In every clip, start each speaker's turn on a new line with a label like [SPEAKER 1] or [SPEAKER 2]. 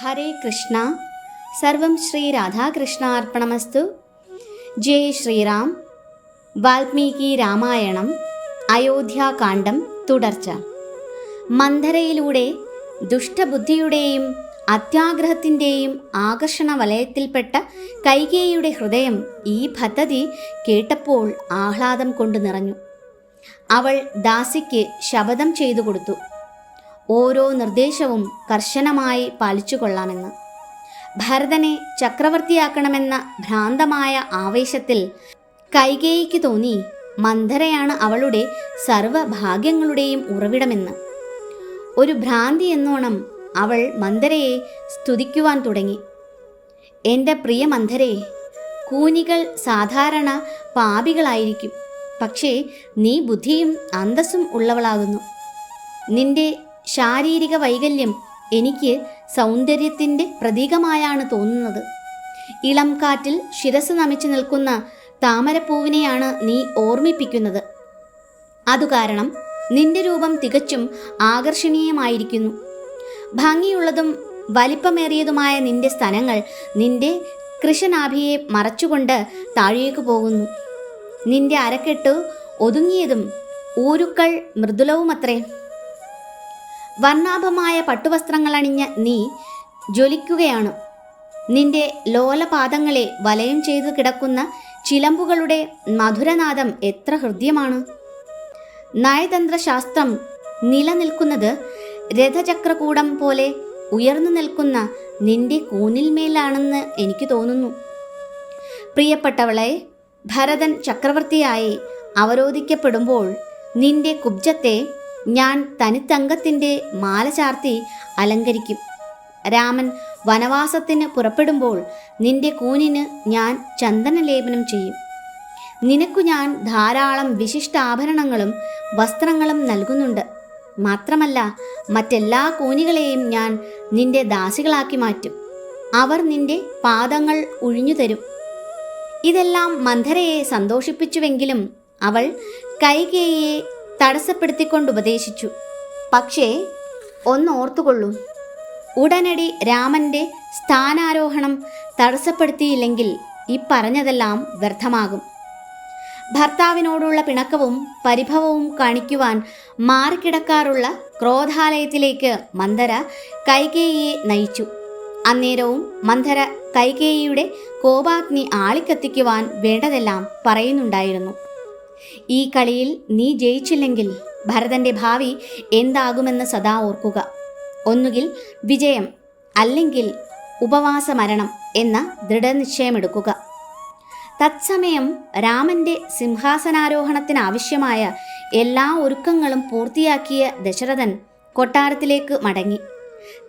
[SPEAKER 1] ഹരേ കൃഷ്ണ. സർവം ശ്രീ രാധാകൃഷ്ണാർപ്പണമസ്തു. ജയ് ശ്രീറാം. വാൽമീകി രാമായണം. അയോധ്യാകാന്ഡം തുടർച്ച. മന്ധരയിലൂടെ ദുഷ്ടബുദ്ധിയുടെയും അത്യാഗ്രഹത്തിന്റെയും ആകർഷണ വലയത്തിൽപ്പെട്ട കൈകേയിയുടെ ഹൃദയം ഈ പദ്ധതി കേട്ടപ്പോൾ ആഹ്ലാദം കൊണ്ട് നിറഞ്ഞു. അവൾ ദാസിക്ക് ശപഥം ചെയ്തു കൊടുത്തു. ഓരോ നിർദ്ദേശവും കർശനമായി പാലിച്ചു കൊള്ളാമെന്ന് ഭരതനെ ചക്രവർത്തിയാക്കണമെന്ന ഭ്രാന്തമായ ആവേശത്തിൽ കൈകേയിക്ക് തോന്നി മന്ധരയാണ് അവളുടെ സർവഭാഗ്യങ്ങളുടെയും ഉറവിടമെന്ന്. ഒരു ഭ്രാന്തി എന്നോണം അവൾ മന്ധരയെ സ്തുതിക്കുവാൻ തുടങ്ങി. എന്റെ പ്രിയ മന്ധരെ കൂനികൾ സാധാരണ പാപികളായിരിക്കും. പക്ഷേ നീ ബുദ്ധിയും അന്തസ്സും ഉള്ളവളാകുന്നു. നിന്റെ ശാരീരിക വൈകല്യം എനിക്ക് സൗന്ദര്യത്തിന്റെ പ്രതീകമായാണ് തോന്നുന്നത്. ഇളം കാറ്റിൽ ശിരസ് നമിച്ചു നിൽക്കുന്ന താമരപ്പൂവിനെയാണ് നീ ഓർമ്മിപ്പിക്കുന്നത്. അതുകാരണം നിന്റെ രൂപം തികച്ചും ആകർഷണീയമായിരിക്കുന്നു. ഭംഗിയുള്ളതും വലിപ്പമേറിയതുമായ നിന്റെ സ്ഥലങ്ങൾ നിന്റെ കൃഷനാഭിയെ മറച്ചുകൊണ്ട് താഴേക്ക് പോകുന്നു. നിന്റെ അരക്കെട്ട് ഒതുങ്ങിയതും ഊരുക്കൾ മൃദുലവുമത്രേ. വർണാഭമായ പട്ടുവസ്ത്രങ്ങളണിഞ്ഞ നീ ജ്വലിക്കുകയാണ്. നിന്റെ ലോലപാദങ്ങളെ വലയം ചെയ്തു കിടക്കുന്ന ചിലമ്പുകളുടെ മധുരനാദം എത്ര ഹൃദ്യമാണ്. നയതന്ത്രശാസ്ത്രം നിലനിൽക്കുന്നത് രഥചക്രകൂടം പോലെ ഉയർന്നു നിൽക്കുന്ന നിന്റെ കൂനിൽമേലാണെന്ന് എനിക്ക് തോന്നുന്നു. പ്രിയപ്പെട്ടവളെ ഭരതൻ ചക്രവർത്തിയായി അവരോധിക്കപ്പെടുമ്പോൾ നിന്റെ കുബ്ജത്തെ ഞാൻ തനിത്തങ്കത്തിന്റെ മാല ചാർത്തി അലങ്കരിക്കും. രാമൻ വനവാസത്തിന് പുറപ്പെടുമ്പോൾ നിന്റെ കൂനിന് ഞാൻ ചന്ദനലേപനം ചെയ്യും. നിനക്കു ഞാൻ ധാരാളം വിശിഷ്ടാഭരണങ്ങളും വസ്ത്രങ്ങളും നൽകുന്നുണ്ട്. മാത്രമല്ല മറ്റെല്ലാ കൂനികളെയും ഞാൻ നിന്റെ ദാസികളാക്കി മാറ്റും. അവർ നിന്റെ പാദങ്ങൾ ഉഴിഞ്ഞു തരും ഇതെല്ലാം മന്ധരയെ സന്തോഷിപ്പിച്ചുവെങ്കിലും അവൾ കൈകേയെ തടസ്സപ്പെടുത്തിക്കൊണ്ട് ഉപദേശിച്ചു പക്ഷേ ഒന്ന് ഓർത്തുകൊള്ളൂ. ഉടനടി രാമന്റെ സ്ഥാനാരോഹണം തടസ്സപ്പെടുത്തിയില്ലെങ്കിൽ ഈ പറഞ്ഞതെല്ലാം വ്യർത്ഥമാകും. ഭർത്താവിനോടുള്ള പിണക്കവും പരിഭവവും കാണിക്കുവാൻ മാറിക്കിടക്കാറുള്ള ക്രോധാലയത്തിലേക്ക് മന്ദര കൈകേയിയെ നയിച്ചു. അന്നേരവും മന്ദര കൈകേയിയുടെ കോപാഗ്നി ആളിക്കത്തിക്കുവാൻ വേണ്ടതെല്ലാം പറയുന്നുണ്ടായിരുന്നു. ഈ കളിയിൽ നീ ജയിച്ചില്ലെങ്കിൽ ഭരതന്റെ ഭാവി എന്താകുമെന്ന് സദാ ഓർക്കുക. ഒന്നുകിൽ വിജയം അല്ലെങ്കിൽ ഉപവാസ മരണം എന്ന ദൃഢനിശ്ചയമെടുക്കുക. തത്സമയം രാമന്റെ സിംഹാസനാരോഹണത്തിനാവശ്യമായ എല്ലാ ഒരുക്കങ്ങളും പൂർത്തിയാക്കിയ ദശരഥൻ കൊട്ടാരത്തിലേക്ക് മടങ്ങി.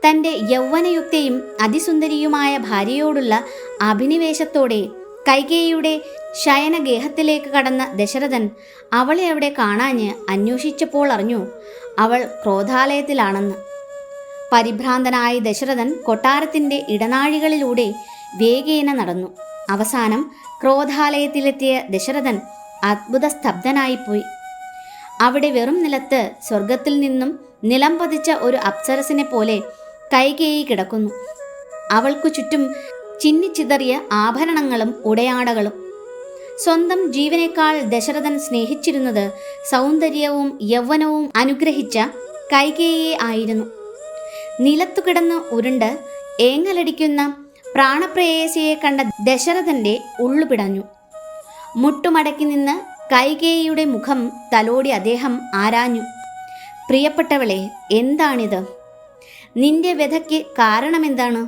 [SPEAKER 1] തന്റെ യൗവനയുക്തയും അതിസുന്ദരിയുമായ ഭാര്യയോടുള്ള അഭിനിവേശത്തോടെ കൈകേയിയുടെ ശയനഗേഹത്തിലേക്ക് കടന്ന ദശരഥൻ അവളെ അവിടെ കാണാഞ്ഞ് അന്വേഷിച്ചപ്പോൾ അറിഞ്ഞു അവൾ ക്രോധാലയത്തിലാണെന്ന്. പരിഭ്രാന്തനായ ദശരഥൻ കൊട്ടാരത്തിന്റെ ഇടനാഴികളിലൂടെ വേഗേന നടന്നു. അവസാനം ക്രോധാലയത്തിലെത്തിയ ദശരഥൻ അത്ഭുത സ്തബ്ധനായിപ്പോയി അവിടെ വെറും നിലത്ത് സ്വർഗത്തിൽ നിന്നും നിലം പതിച്ച ഒരു അപ്സരസിനെ പോലെ കൈകേയി കിടക്കുന്നു. അവൾക്കു ചുറ്റും ചിന്നിച്ചിതറിയ ആഭരണങ്ങളും ഉടയാടകളും സ്വന്തം ജീവനേക്കാൾ ദശരഥൻ സ്നേഹിച്ചിരുന്നത് സൗന്ദര്യവും യൗവനവും അനുഗ്രഹിച്ച കൈകേയെ ആയിരുന്നു. നിലത്തു കിടന്ന് ഉരുണ്ട് ഏങ്ങലടിക്കുന്ന പ്രാണപ്രേയസിയെ കണ്ട ദശരഥന്റെ ഉള്ളുപിടഞ്ഞു മുട്ടുമടക്കി നിന്ന് കൈകേയിയുടെ മുഖം തലോടി അദ്ദേഹം ആരാഞ്ഞു. പ്രിയപ്പെട്ടവളെ എന്താണിത്? നിന്റെ വ്യഥയ്ക്ക് കാരണമെന്താണ്?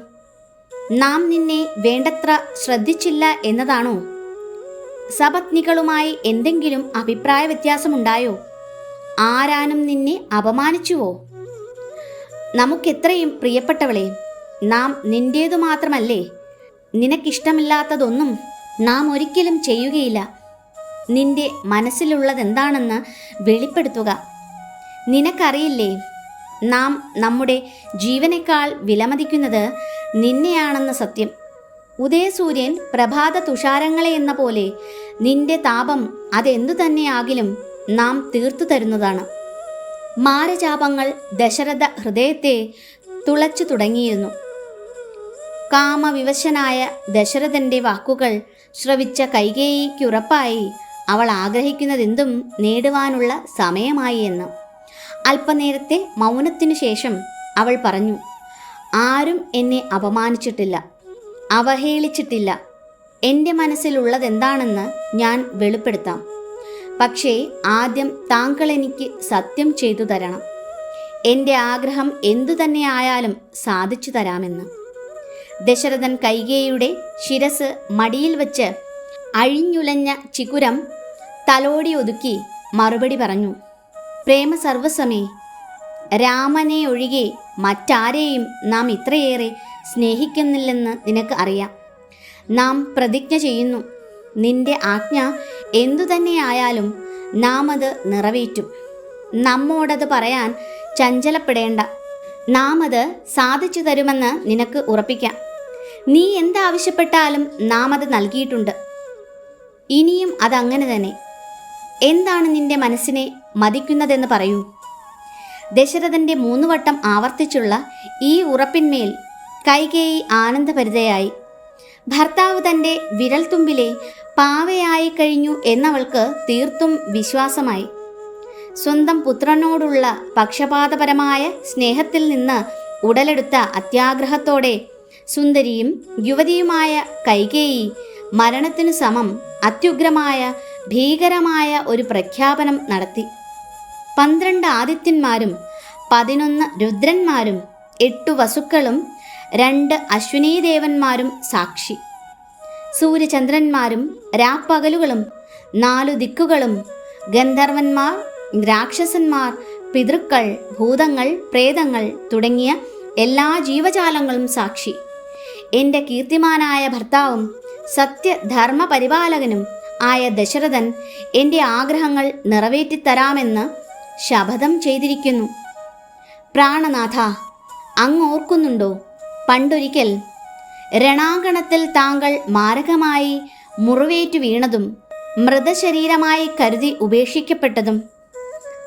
[SPEAKER 1] നാം നിന്നെ വേണ്ടത്ര ശ്രദ്ധിച്ചില്ല എന്നതാണോ? സപത്നികളുമായി എന്തെങ്കിലും അഭിപ്രായ വ്യത്യാസമുണ്ടായോ? ആരാനും നിന്നെ അപമാനിച്ചുവോ? നമുക്കെത്രയും പ്രിയപ്പെട്ടവളെ നാം നിന്റേതു മാത്രമല്ലേ? നിനക്കിഷ്ടമില്ലാത്തതൊന്നും നാം ഒരിക്കലും ചെയ്യുകയില്ല. നിന്റെ മനസ്സിലുള്ളതെന്താണെന്ന് വെളിപ്പെടുത്തുക. നിനക്കറിയില്ലേ നാം നമ്മുടെ ജീവനേക്കാൾ വിലമതിക്കുന്നത് നിന്നെയാണെന്ന സത്യം. ഉദയസൂര്യൻ പ്രഭാത തുഷാരങ്ങളെ എന്ന പോലെ നിന്റെ താപം അതെന്തു തന്നെയാകിലും നാം തീർത്തു തരുന്നതാണ്. മാരചാപങ്ങൾ ദശരഥ ഹൃദയത്തെ തുളച്ചു തുടങ്ങിയിരുന്നു. കാമവിവശനായ ദശരഥന്റെ വാക്കുകൾ ശ്രവിച്ച കൈകേയിക്കുറപ്പായി അവൾ ആഗ്രഹിക്കുന്നതെന്തും നേടുവാനുള്ള സമയമായി എന്ന്. അല്പനേരത്തെ മൗനത്തിനു ശേഷം അവൾ പറഞ്ഞു ആരും എന്നെ അപമാനിച്ചിട്ടില്ല. അവഹേളിച്ചിട്ടില്ല. എന്റെ മനസ്സിലുള്ളതെന്താണെന്ന് ഞാൻ വെളിപ്പെടുത്താം. പക്ഷേ ആദ്യം താങ്കൾ എനിക്ക് സത്യം ചെയ്തു തരണം. എന്റെ ആഗ്രഹം എന്തു തന്നെ ആയാലും സാധിച്ചു തരാമെന്ന്. ദശരഥൻ കൈകേയുടെ ശിരസ് മടിയിൽ വച്ച് അഴിഞ്ഞുലഞ്ഞ ചികുരം തലോടി ഒതുക്കി മറുപടി പറഞ്ഞു പ്രേമ സർവസമേ രാമനെ ഒഴികെ മറ്റാരെയും നാം ഇത്രയേറെ സ്നേഹിക്കുന്നില്ലെന്ന് നിനക്ക് അറിയാം. നാം പ്രതിജ്ഞ ചെയ്യുന്നു. നിന്റെ ആജ്ഞ എന്തുതന്നെയായാലും നാം അത് നിറവേറ്റും. നമ്മോടത് പറയാൻ ചഞ്ചലപ്പെടേണ്ട. നാം അത് സാധിച്ചു തരുമെന്ന് നിനക്ക് ഉറപ്പിക്കാം. നീ എന്താവശ്യപ്പെട്ടാലും നാം അത് നൽകിയിട്ടുണ്ട്. ഇനിയും അതങ്ങനെ തന്നെ. എന്താണ് നിന്റെ മനസ്സിനെ മതിക്കുന്നതെന്ന് പറയൂ. ദശരഥന്റെ മൂന്നുവട്ടം ആവർത്തിച്ചുള്ള ഈ ഉറപ്പിന്മേൽ കൈകേയി ആനന്ദഭരിതയായി ഭർത്താവ് തന്റെ വിരൽത്തുമ്പിലെ പാവയായി കഴിഞ്ഞു എന്നവൾക്ക് തീർത്തും വിശ്വാസമായി. സ്വന്തം പുത്രനോടുള്ള പക്ഷപാതപരമായ സ്നേഹത്തിൽ നിന്ന് ഉടലെടുത്ത അത്യാഗ്രഹത്തോടെ സുന്ദരിയും യുവതിയുമായ കൈകേയി മരണത്തിനു സമം അത്യുഗ്രമായ ഭീകരമായ ഒരു പ്രഖ്യാപനം നടത്തി. പന്ത്രണ്ട് ആദിത്യന്മാരും പതിനൊന്ന് രുദ്രന്മാരും എട്ടു വസുക്കളും രണ്ട് അശ്വിനി ദേവന്മാരും സാക്ഷി. സൂര്യചന്ദ്രന്മാരും രാപ്പകലുകളും നാലു ദിക്കുകളും ഗന്ധർവന്മാർ രാക്ഷസന്മാർ പിതൃക്കൾ ഭൂതങ്ങൾ പ്രേതങ്ങൾ തുടങ്ങിയ എല്ലാ ജീവജാലങ്ങളും സാക്ഷി. എന്റെ കീർത്തിമാനായ ഭർത്താവും സത്യധർമ്മ പരിപാലകനും ആയ ദശരഥൻ എന്റെ ആഗ്രഹങ്ങൾ നിറവേറ്റിത്തരാമെന്ന് ശപഥം ചെയ്തിരിക്കുന്നു. പ്രാണനാഥ അങ്ങ് ഓർക്കുന്നുണ്ടോ? പണ്ടൊരിക്കൽ രണാങ്കണത്തിൽ താങ്കൾ മാരകമായി മുറിവേറ്റു വീണതും മൃതശരീരമായി കരുതി ഉപേക്ഷിക്കപ്പെട്ടതും.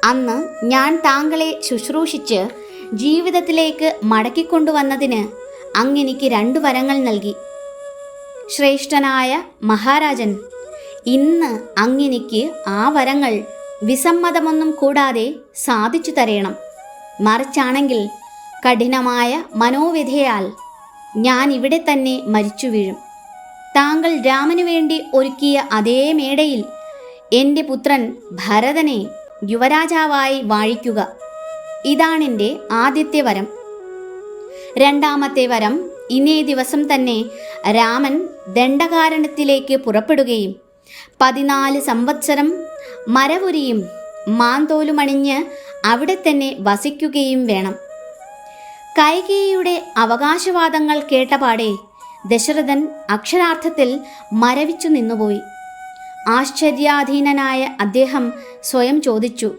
[SPEAKER 1] അന്ന് ഞാൻ താങ്കളെ ശുശ്രൂഷിച്ച് ജീവിതത്തിലേക്ക് മടക്കിക്കൊണ്ടുവന്നതിന് അങ്ങെനിക്ക് രണ്ടു വരങ്ങൾ നൽകി. ശ്രേഷ്ഠനായ മഹാരാജൻ ഇന്ന് അങ്ങെനിക്ക് ആ വരങ്ങൾ വിസമ്മതമൊന്നും കൂടാതെ സാധിച്ചു തരയണം മറിച്ചാണെങ്കിൽ കഠിനമായ മനോവ്യഥയാൽ ഞാൻ ഇവിടെ തന്നെ മരിച്ചു വീഴും. താങ്കൾ രാമനു വേണ്ടി ഒരുക്കിയ അതേ മേടയിൽ എന്റെ പുത്രൻ ഭരതനെ യുവരാജാവായി വാഴിക്കുക. ഇതാണെന്റെ ആദ്യത്തെ വരം. രണ്ടാമത്തെ വരം ഇന്നേ ദിവസം തന്നെ രാമൻ ദണ്ഡകാരണത്തിലേക്ക് പുറപ്പെടുകയും പതിനാല് സംവത്സരം മരവുരിയും മാന്തോലുമണിഞ്ഞ് അവിടെ തന്നെ വസിക്കുകയും വേണം. കൈകേയിയുടെ അവകാശവാദങ്ങൾ കേട്ടപാടെ ദശരഥൻ അക്ഷരാർത്ഥത്തിൽ മരവിച്ചു നിന്നുപോയി. ആശ്ചര്യാധീനനായ അദ്ദേഹം സ്വയം ചോദിച്ചു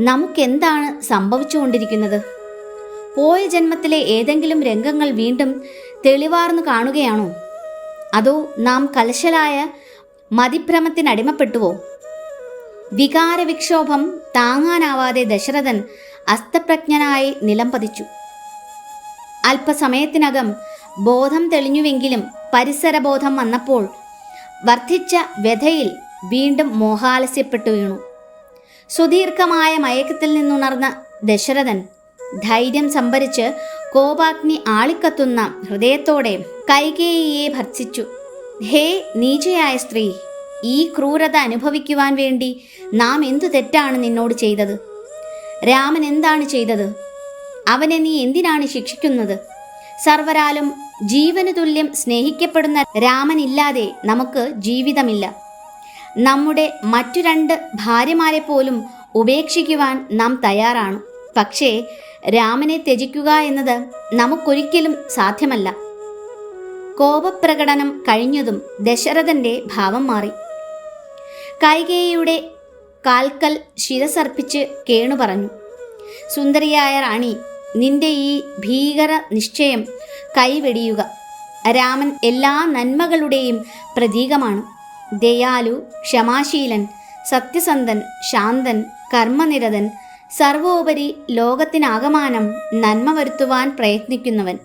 [SPEAKER 1] നമുക്കെന്താണ് സംഭവിച്ചുകൊണ്ടിരിക്കുന്നത്? പോയ ജന്മത്തിലെ ഏതെങ്കിലും രംഗങ്ങൾ വീണ്ടും തെളിവാർന്നു കാണുകയാണോ? അതോ നാം കലശലായ മതിഭ്രമത്തിനടിമപ്പെട്ടുവോ വികാരവിക്ഷോഭം താങ്ങാനാവാതെ ദശരഥൻ അസ്തപ്രജ്ഞനായി നിലംപതിച്ചു. അല്പസമയത്തിനകം ബോധം തെളിഞ്ഞുവെങ്കിലും പരിസരബോധം വന്നപ്പോൾ വർദ്ധിച്ച വ്യഥയിൽ വീണ്ടും മോഹാലസ്യപ്പെട്ടു വീണു. സുദീർഘമായ മയക്കത്തിൽ നിന്നുണർന്ന ദശരഥൻ ധൈര്യം സംഭരിച്ച് കോപാഗ്നി ആളിക്കത്തുന്ന ഹൃദയത്തോടെ കൈകേയിയെ ഭർത്തിച്ചു ഹേ നീചയായ സ്ത്രീ ഈ ക്രൂരത അനുഭവിക്കുവാൻ വേണ്ടി നാം എന്തു തെറ്റാണ് നിന്നോട് ചെയ്തത്? രാമൻ എന്താണ് ചെയ്തത്? അവനെ നീ എന്തിനാണ് ശിക്ഷിക്കുന്നത്? സർവരാലും ജീവന് തുല്യം സ്നേഹിക്കപ്പെടുന്ന രാമനില്ലാതെ നമുക്ക് ജീവിതമില്ല. നമ്മുടെ മറ്റു രണ്ട് ഭാര്യമാരെ പോലും ഉപേക്ഷിക്കുവാൻ നാം തയ്യാറാണ്. പക്ഷേ രാമനെ ത്യജിക്കുക എന്നത് നമുക്കൊരിക്കലും സാധ്യമല്ല. കോപപ്രകടനം കഴിഞ്ഞതും ദശരഥന്റെ ഭാവം മാറി. കൈകേയിയുടെ കാൽക്കൽ ശിരസർപ്പിച്ച് കേണു പറഞ്ഞു. സുന്ദരിയായ റാണി നിന്റെ ഈ ഭീകര നിശ്ചയം കൈവെടിയുക. രാമൻ എല്ലാ നന്മകളുടെയും പ്രതീകമാണ്. ദയാലു ക്ഷമാശീലൻ സത്യസന്ധൻ ശാന്തൻ കർമ്മനിരതൻ സർവോപരി ലോകത്തിനാകമാനം നന്മ വരുത്തുവാൻ പ്രയത്നിക്കുന്നവൻ.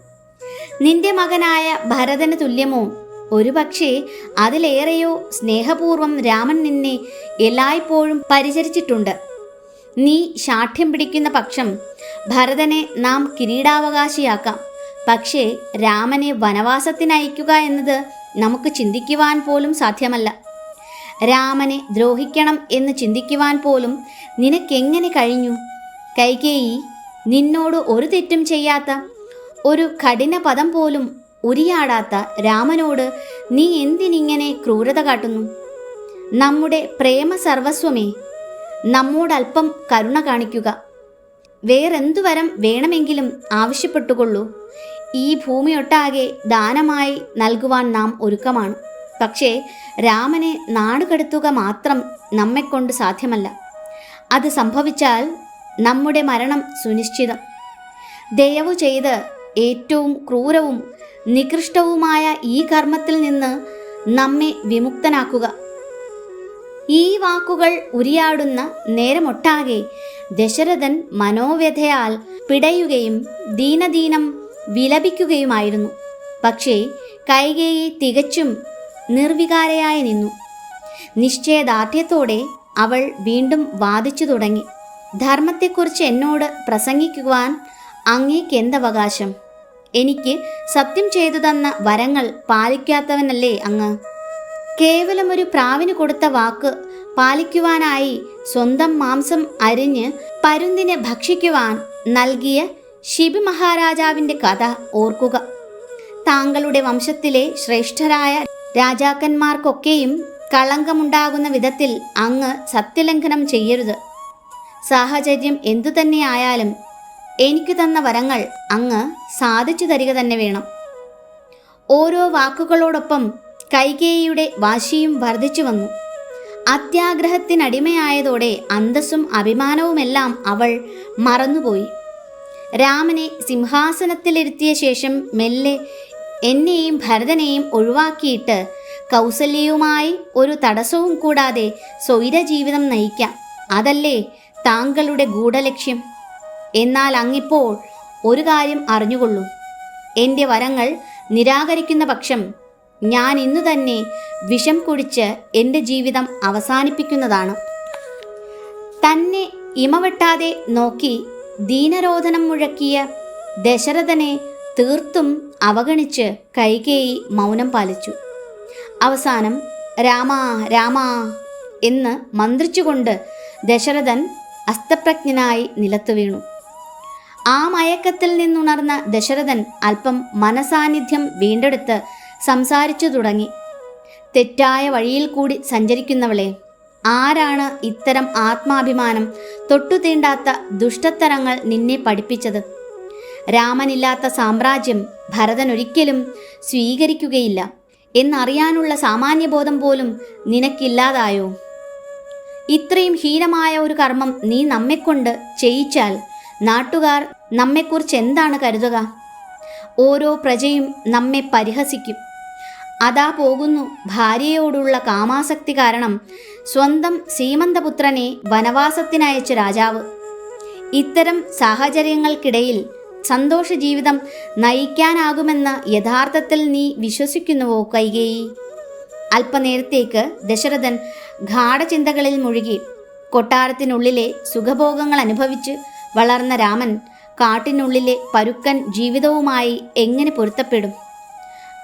[SPEAKER 1] നിന്റെ മകനായ ഭരതന് തുല്യമോ? ഒരുപക്ഷേ അതിലേറെയോ സ്നേഹപൂർവം രാമൻ നിന്നെ എല്ലായ്പ്പോഴും പരിചരിച്ചിട്ടുണ്ട്. നീ ശാഠ്യം പിടിക്കുന്ന പക്ഷം ഭരതനെ നാം കിരീടാവകാശിയാക്കാം. പക്ഷേ രാമനെ വനവാസത്തിനയക്കുക എന്നത് നമുക്ക് ചിന്തിക്കുവാൻ പോലും സാധ്യമല്ല. രാമനെ ദ്രോഹിക്കണം എന്ന് ചിന്തിക്കുവാൻ പോലും നിനക്കെങ്ങനെ കഴിഞ്ഞു? കൈകേയി നിന്നോട് ഒരു തെറ്റും ചെയ്യാത്ത ഒരു കഠിന പദം പോലും ഉരിയാടാത്ത രാമനോട് നീ എന്തിനിങ്ങനെ ക്രൂരത കാട്ടുന്നു? നമ്മുടെ പ്രേമ സർവസ്വമേ നമ്മോടല്പം കരുണ കാണിക്കുക. വേറെന്തു വരം വേണമെങ്കിലും ആവശ്യപ്പെട്ടുകൊള്ളൂ. ഈ ഭൂമിയൊട്ടാകെ ദാനമായി നൽകുവാൻ നാം ഒരുക്കമാണ്. പക്ഷേ രാമനെ നാടുകടത്തുക മാത്രം നമ്മെക്കൊണ്ട് സാധ്യമല്ല. അത് സംഭവിച്ചാൽ നമ്മുടെ മരണം സുനിശ്ചിതം. ദയവു ചെയ്ത് ഏറ്റവും ക്രൂരവും നികൃഷ്ടവുമായ ഈ കർമ്മത്തിൽ നിന്ന് നമ്മെ വിമുക്തനാക്കുക. ഈ വാക്കുകൾ ഉരിയാടുന്ന നേരമൊട്ടാകെ ദശരഥൻ മനോവ്യഥയാൽ പിടയുകയും ദീനദീനം വിലപിക്കുകയുമായിരുന്നു. പക്ഷേ കൈകേയി തികച്ചും നിർവികാരയായി നിന്നു. നിശ്ചയദാർഢ്യത്തോടെ അവൾ വീണ്ടും വാദിച്ചു തുടങ്ങി. ധർമ്മത്തെക്കുറിച്ച് എന്നോട് പ്രസംഗിക്കുവാൻ അങ്ങേക്കെന്തവകാശം? എനിക്ക് സത്യം ചെയ്തു തന്ന വരങ്ങൾ പാലിക്കാത്തവനല്ലേ അങ്ങ്? കേവലം ഒരു പ്രാവിന് കൊടുത്ത വാക്ക് പാലിക്കുവാനായി സ്വന്തം മാംസം അരിഞ്ഞ് പരുന്തിനെ ഭക്ഷിക്കുവാൻ നൽകിയ ശിബി മഹാരാജാവിന്റെ കഥ ഓർക്കുക. താങ്കളുടെ വംശത്തിലെ ശ്രേഷ്ഠരായ രാജാക്കന്മാർക്കൊക്കെയും കളങ്കമുണ്ടാകുന്ന വിധത്തിൽ അങ്ങ് സത്യലംഘനം ചെയ്യരുത്. സാഹചര്യം എന്തു തന്നെയായാലും എനിക്ക് തന്ന വരങ്ങൾ അങ്ങ് സാധിച്ചു തരിക തന്നെ വേണം. ഓരോ വാക്കുകളോടൊപ്പം കൈകേയിയുടെ വാശിയും വർദ്ധിച്ചു വന്നു. അത്യാഗ്രഹത്തിനടിമയായതോടെ അന്തസ്സും അഭിമാനവുമെല്ലാം അവൾ മറന്നുപോയി. രാമനെ സിംഹാസനത്തിലിരുത്തിയ ശേഷം മെല്ലെ എന്നെയും ഭരതനെയും ഒഴിവാക്കിയിട്ട് കൗസല്യയുമായി ഒരു തടസ്സവും കൂടാതെ സ്വൈര ജീവിതം നയിക്കാം. അതല്ലേ താങ്കളുടെ ഗൂഢലക്ഷ്യം? എന്നാൽ അങ്ങിപ്പോൾ ഒരു കാര്യം അറിഞ്ഞുകൊള്ളൂ. എന്റെ വരങ്ങൾ നിരാകരിക്കുന്ന പക്ഷം ഞാൻ ഇന്നു തന്നെ വിഷം കുടിച്ച് എന്റെ ജീവിതം അവസാനിപ്പിക്കുന്നതാണ്. തന്നെ ഇമവെട്ടാതെ നോക്കി ദീനരോധനം മുഴക്കിയ ദശരഥനെ തീർത്തും അവഗണിച്ച് കൈകേയി മൗനം പാലിച്ചു. അവസാനം രാമാ രാമാ എന്ന് മന്ത്രിച്ചുകൊണ്ട് ദശരഥൻ അസ്തപ്രജ്ഞനായി നിലത്തു വീണു. ആ മയക്കത്തിൽ നിന്നുണർന്ന ദശരഥൻ അല്പം മനസാന്നിധ്യം വീണ്ടെടുത്ത് സംസാരിച്ചു തുടങ്ങി. തെറ്റായ വഴിയിൽ കൂടി സഞ്ചരിക്കുന്നവളെ ആരാണ് ഇത്തരം ആത്മാഭിമാനം തൊട്ടുതീണ്ടാത്ത ദുഷ്ടത്തരങ്ങൾ നിന്നെ പഠിപ്പിച്ചത്? രാമനില്ലാത്ത സാമ്രാജ്യം ഭരതൻ ഒരിക്കലും സ്വീകരിക്കുകയില്ല. എന്നറിയാനുള്ള സാമാന്യബോധം പോലും നിനക്കില്ലാതായോ? ഇത്രയും ഹീനമായ ഒരു കർമ്മം നീ നമ്മെക്കൊണ്ട് ചെയ്യിച്ചാൽ നാട്ടുകാർ നമ്മെക്കുറിച്ച് എന്താണ് കരുതുക? ഓരോ പ്രജയും നമ്മെ പരിഹസിക്കും. അതാ പോകുന്നു. ഭാര്യയോടുള്ള കാമാസക്തി കാരണം സ്വന്തം സീമന്തപുത്രനെ വനവാസത്തിനയച്ച രാജാവ്. ഇത്തരം സാഹചര്യങ്ങൾക്കിടയിൽ സന്തോഷ ജീവിതം നയിക്കാനാകുമെന്ന് യഥാർത്ഥത്തിൽ നീ വിശ്വസിക്കുന്നുവോ കൈകേയി? അല്പനേരത്തേക്ക് ദശരഥൻ ഗാഠചിന്തകളിൽ മുഴുകി. കൊട്ടാരത്തിനുള്ളിലെ സുഖഭോഗങ്ങൾ അനുഭവിച്ച് വളർന്ന രാമൻ കാട്ടിനുള്ളിലെ പരുക്കൻ ജീവിതവുമായി എങ്ങനെ പൊരുത്തപ്പെടും?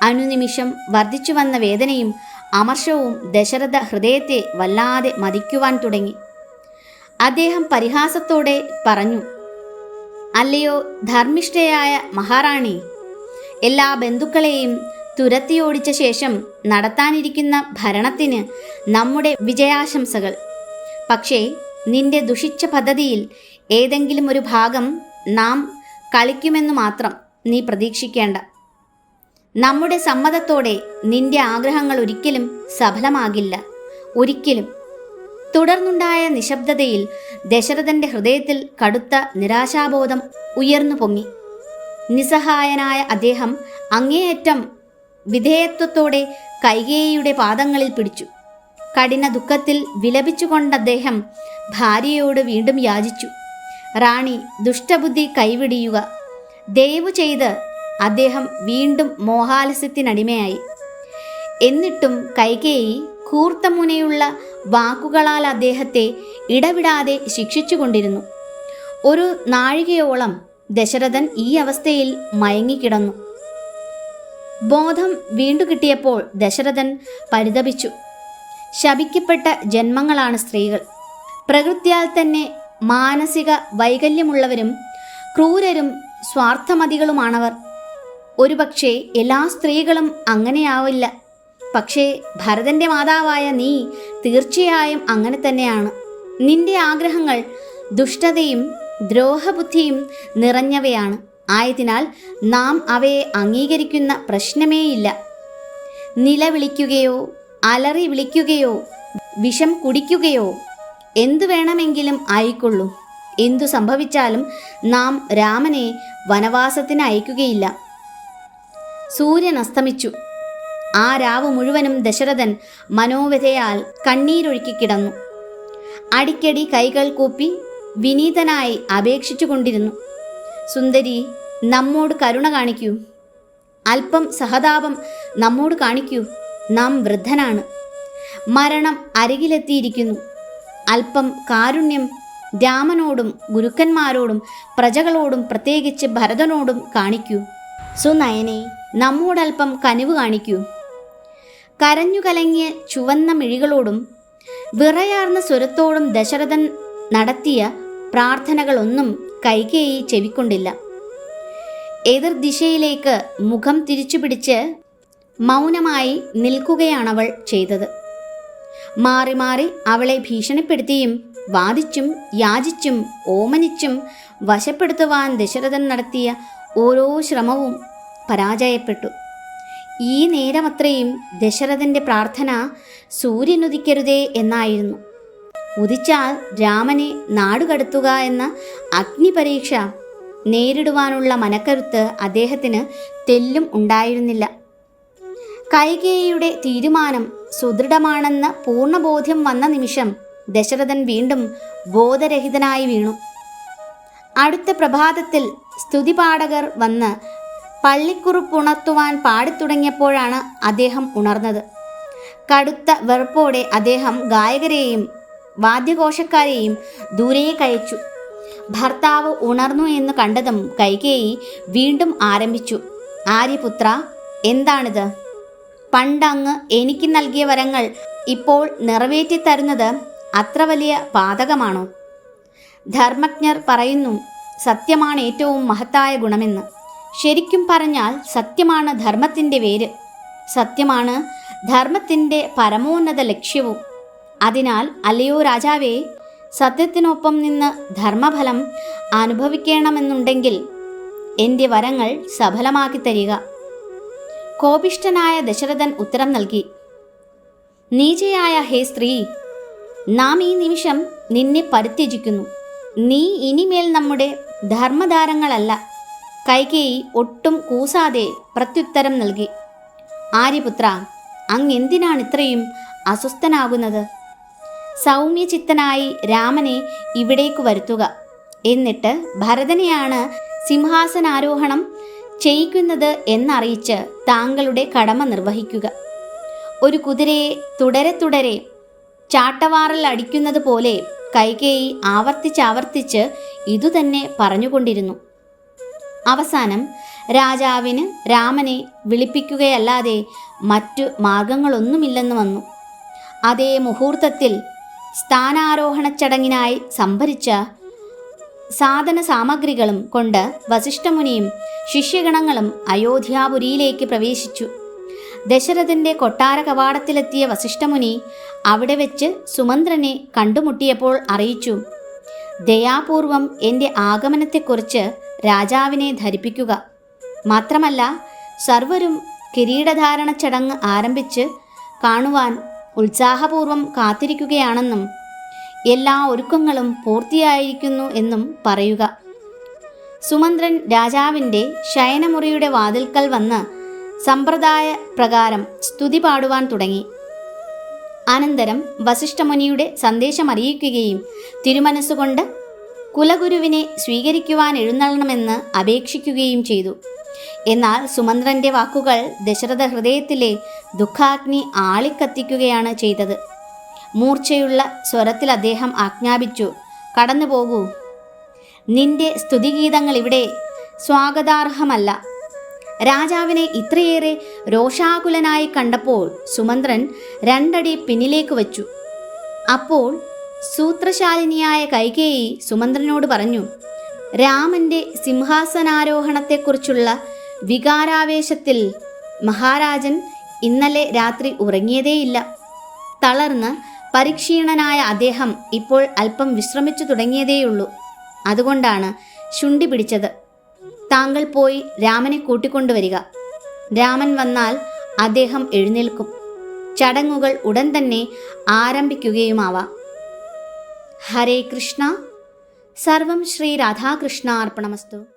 [SPEAKER 1] അനുനിമിഷം വർദ്ധിച്ചു വന്ന വേദനയും അമർഷവും ദശരഥ ഹൃദയത്തെ വല്ലാതെ മതിക്കുവാൻ തുടങ്ങി. അദ്ദേഹം പരിഹാസത്തോടെ പറഞ്ഞു അല്ലയോ ധർമ്മിഷ്ഠയായ മഹാറാണി എല്ലാ ബന്ധുക്കളെയും തുരത്തിയോടിച്ച ശേഷം നടത്താനിരിക്കുന്ന ഭരണത്തിന് നമ്മുടെ വിജയാശംസകൾ. പക്ഷേ നിന്റെ ദുഷിച്ച പദ്ധതിയിൽ ഏതെങ്കിലും ഒരു ഭാഗം നാം കളിക്കുമെന്ന് മാത്രം നീ പ്രതീക്ഷിക്കേണ്ട. നമ്മുടെ സമ്മതത്തോടെ നിന്റെ ആഗ്രഹങ്ങൾ ഒരിക്കലും സഫലമാകില്ല. ഒരിക്കലും. തുടർന്നുണ്ടായ നിശബ്ദതയിൽ ദശരഥന്റെ ഹൃദയത്തിൽ കടുത്ത നിരാശാബോധം ഉയർന്നു പൊങ്ങി. നിസ്സഹായനായ അദ്ദേഹം അങ്ങേയറ്റം വിധേയത്വത്തോടെ കൈകേയിയുടെ പാദങ്ങളിൽ പിടിച്ചു. കഠിന ദുഃഖത്തിൽ വിലപിച്ചുകൊണ്ട് അദ്ദേഹം ഭാര്യയോട് വീണ്ടും യാചിച്ചു. റാണി ദുഷ്ടബുദ്ധി കൈവിടിയുക. ദയവു ചെയ്ത് അദ്ദേഹം വീണ്ടും മോഹാലസ്യത്തിനടിമയായി. എന്നിട്ടും കൈകേയി കൂർത്ത മുനയുള്ള വാക്കുകളാൽ അദ്ദേഹത്തെ ഇടവിടാതെ ശിക്ഷിച്ചുകൊണ്ടിരുന്നു. ഒരു നാഴികയോളം ദശരഥൻ ഈ അവസ്ഥയിൽ മയങ്ങിക്കിടന്നു. ബോധം വീണ്ടു കിട്ടിയപ്പോൾ ദശരഥൻ പരിതപിച്ചു. ശപിക്കപ്പെട്ട ജന്മങ്ങളാണ് സ്ത്രീകൾ. പ്രകൃത്യാൽ തന്നെ മാനസിക വൈകല്യമുള്ളവരും ക്രൂരരും സ്വാർത്ഥമതികളുമാണവർ. ഒരുപക്ഷെ എല്ലാ സ്ത്രീകളും അങ്ങനെയാവില്ല. പക്ഷേ ഭരതന്റെ മാതാവായ നീ തീർച്ചയായും അങ്ങനെ തന്നെയാണ്. നിന്റെ ആഗ്രഹങ്ങൾ ദുഷ്ടതയും ദ്രോഹബുദ്ധിയും നിറഞ്ഞവയാണ്. ആയതിനാൽ നാം അവയെ അംഗീകരിക്കുന്ന പ്രശ്നമേയില്ല. നിലവിളിക്കുകയോ അലറി വിളിക്കുകയോ വിഷം കുടിക്കുകയോ എന്തു വേണമെങ്കിലും ആയിക്കൊള്ളൂ. എന്തു സംഭവിച്ചാലും നാം രാമനെ വനവാസത്തിന് അയക്കുകയില്ല. സൂര്യൻ അസ്തമിച്ചു. ആ രാവ് മുഴുവനും ദശരഥൻ മനോവ്യതയാൽ കണ്ണീരൊഴുക്കി കിടന്നു. അടിക്കടി കൈകൾ കൂപ്പി വിനീതനായി അപേക്ഷിച്ചു കൊണ്ടിരുന്നു സുന്ദരി നമ്മോട് കരുണ കാണിക്കൂ. അല്പം സഹതാപം നമ്മോട് കാണിക്കൂ. നാം വൃദ്ധനാണ്. മരണം അരികിലെത്തിയിരിക്കുന്നു. അല്പം കാരുണ്യം രാമനോടും ഗുരുക്കന്മാരോടും പ്രജകളോടും പ്രത്യേകിച്ച് ഭരതനോടും കാണിക്കൂ. സുനയനെ നമ്മോടൽപ്പം കനിവ് കാണിക്കൂ. കരഞ്ഞു കലങ്ങിയ ചുവന്ന മിഴികളോടും വിറയാർന്ന സ്വരത്തോടും ദശരഥൻ നടത്തിയ പ്രാർത്ഥനകളൊന്നും കൈകേയി ചെവിക്കൊണ്ടില്ല. എതിർദിശയിലേക്ക് മുഖം തിരിച്ചു പിടിച്ച് മൗനമായി നിൽക്കുകയാണവൾ ചെയ്തത്. മാറി മാറി അവളെ ഭീഷണിപ്പെടുത്തിയും വാദിച്ചും യാചിച്ചും ഓമനിച്ചും വശപ്പെടുത്തുവാൻ ദശരഥൻ നടത്തിയ ഓരോ ശ്രമവും പരാജയപ്പെട്ടു. ഈ നേരമത്രയും ദശരഥന്റെ പ്രാർത്ഥന സൂര്യനുദിക്കരുതേ എന്നായിരുന്നു. ഉദിച്ചാൽ രാമനെ നാടുകടത്തുക എന്ന അഗ്നിപരീക്ഷ നേരിടുവാനുള്ള മനക്കരുത്ത് അദ്ദേഹത്തിന് തെല്ലും ഉണ്ടായിരുന്നില്ല. കൈകേയിയുടെ തീരുമാനം സുദൃഢമാണെന്ന് പൂർണബോധ്യം വന്ന നിമിഷം ദശരഥൻ വീണ്ടും ബോധരഹിതനായി വീണു. അടുത്ത പ്രഭാതത്തിൽ സ്തുതിപാഠകർ വന്ന് പള്ളിക്കുറുപ്പുണർത്തുവാൻ പാടിത്തുടങ്ങിയപ്പോഴാണ് അദ്ദേഹം ഉണർന്നത്. കടുത്ത വെറുപ്പോടെ അദ്ദേഹം ഗായകരെയും വാദ്യഘോഷക്കാരെയും ദൂരേക്കയച്ചു ഭർത്താവ് ഉണർന്നു എന്ന് കണ്ടതും കൈകേയി വീണ്ടും ആരംഭിച്ചു. ആര്യപുത്ര എന്താണിത്? പണ്ടങ്ങ് എനിക്ക് നൽകിയ വരങ്ങൾ ഇപ്പോൾ നിറവേറ്റി തരുന്നത് അത്ര വലിയ പാതകമാണോ? ധർമ്മജ്ഞർ പറയുന്നു സത്യമാണ് ഏറ്റവും മഹത്തായ ഗുണമെന്ന്. ശരിക്കും പറഞ്ഞാൽ സത്യമാണ് ധർമ്മത്തിന്റെ വേര്. സത്യമാണ് ധർമ്മത്തിന്റെ പരമോന്നത ലക്ഷ്യവും. അതിനാൽ അല്ലയോ രാജാവേ സത്യത്തിനൊപ്പം നിന്ന് ധർമ്മഫലം അനുഭവിക്കണമെന്നുണ്ടെങ്കിൽ എന്റെ വരങ്ങൾ സഫലമാക്കി തരിക. കോപിഷ്ഠനായ ദശരഥൻ ഉത്തരം നൽകി. നീചയായ ഹേ സ്ത്രീ നാം ഈ നിമിഷം നിന്നെ പരിത്യജിക്കുന്നു. നീ ഇനിമേൽ നമ്മുടെ ധർമ്മധാരങ്ങളല്ല. കൈകേയി ഒട്ടും കൂസാതെ പ്രത്യുത്തരം നൽകി. ആര്യപുത്ര അങ്ങ് എന്തിനാണ് ഇത്രയും അസ്വസ്ഥനാകുന്നത്? സൗമ്യചിത്തനായി രാമനെ ഇവിടേക്ക് വരുത്തുക എന്നിട്ട് ഭരതനെയാണ് സിംഹാസനാരോഹണം ചെയ്യിക്കുന്നത് എന്നറിയിച്ച് താങ്കളുടെ കടമ നിർവഹിക്കുക. ഒരു കുതിരയെ തുടരെ തുടരെ ചാട്ടവാറിൽ അടിക്കുന്നത് പോലെ കൈകേയി ആവർത്തിച്ചാവർത്തിച്ച് ഇതുതന്നെ പറഞ്ഞുകൊണ്ടിരുന്നു. അവസാനം രാജാവിന് രാമനെ വിളിപ്പിക്കുകയല്ലാതെ മറ്റു മാർഗങ്ങളൊന്നുമില്ലെന്ന് വന്നു. അതേ മുഹൂർത്തത്തിൽ സ്ഥാനാരോഹണ ചടങ്ങിനായി സംഭരിച്ച സാധന സാമഗ്രികളും കൊണ്ട് വസിഷ്ഠമുനിയും ശിഷ്യഗണങ്ങളും അയോധ്യാപുരിയിലേക്ക് പ്രവേശിച്ചു. ദശരഥന്റെ കൊട്ടാര കവാടത്തിലെത്തിയ വസിഷ്ഠമുനി അവിടെ വെച്ച് സുമന്ത്രനെ കണ്ടുമുട്ടിയപ്പോൾ അറിയിച്ചു ദയാപൂർവം എന്റെ ആഗമനത്തെക്കുറിച്ച് രാജാവിനെ ധരിപ്പിക്കുക. മാത്രമല്ല സർവരും കിരീടധാരണ ചടങ്ങ് ആരംഭിച്ച് കാണുവാൻ ഉത്സാഹപൂർവം കാത്തിരിക്കുകയാണെന്നും എല്ലാ ഒരുക്കങ്ങളും പൂർത്തിയായിരിക്കുന്നു എന്നും പറയുക. സുമന്ത്രൻ രാജാവിന്റെ ശയനമുറിയുടെ വാതിൽക്കൽ വന്ന് സമ്പ്രദായ പ്രകാരം സ്തുതി പാടുവാൻ തുടങ്ങി. അനന്തരം വസിഷ്ഠമുനിയുടെ സന്ദേശം അറിയിക്കുകയും തിരുമനസ്സുകൊണ്ട് കുലഗുരുവിനെ സ്വീകരിക്കുവാൻ എഴുന്നള്ളണമെന്ന് അപേക്ഷിക്കുകയും ചെയ്തു. എന്നാൽ സുമന്ത്രന്റെ വാക്കുകൾ ദശരഥ ഹൃദയത്തിലെ ദുഃഖാഗ്നി ആളിക്കത്തിക്കുകയാണ് ചെയ്തത്. മൂർച്ചയുള്ള സ്വരത്തിൽ അദ്ദേഹം ആജ്ഞാപിച്ചു കടന്നു പോകൂ. നിന്റെ സ്തുതിഗീതങ്ങൾ ഇവിടെ സ്വാഗതാർഹമല്ല. രാജാവിനെ ഇത്രയേറെ രോഷാകുലനായി കണ്ടപ്പോൾ സുമന്ത്രൻ രണ്ടടി പിന്നിലേക്ക് വച്ചു. അപ്പോൾ സൂത്രശാലിനിയായ കൈകേയി സുമന്ത്രനോട് പറഞ്ഞു രാമന്റെ സിംഹാസനാരോഹണത്തെക്കുറിച്ചുള്ള വികാരാവേശത്തിൽ മഹാരാജൻ ഇന്നലെ രാത്രി ഉറങ്ങിയതേയില്ല. തളർന്ന് പരിക്ഷീണനായ അദ്ദേഹം ഇപ്പോൾ അല്പം വിശ്രമിച്ചു തുടങ്ങിയതേയുള്ളൂ. അതുകൊണ്ടാണ് ശുണ്ടി പിടിച്ചത്. താങ്കൾ പോയി രാമനെ കൂട്ടിക്കൊണ്ടുവരിക. രാമൻ വന്നാൽ അദ്ദേഹം എഴുന്നേൽക്കും. ചടങ്ങുകൾ ഉടൻ തന്നെ ആരംഭിക്കുകയുമാവാം. ഹരേ കൃഷ്ണ. സർവം ശ്രീ രാധാകൃഷ്ണ അർപ്പണമസ്തു.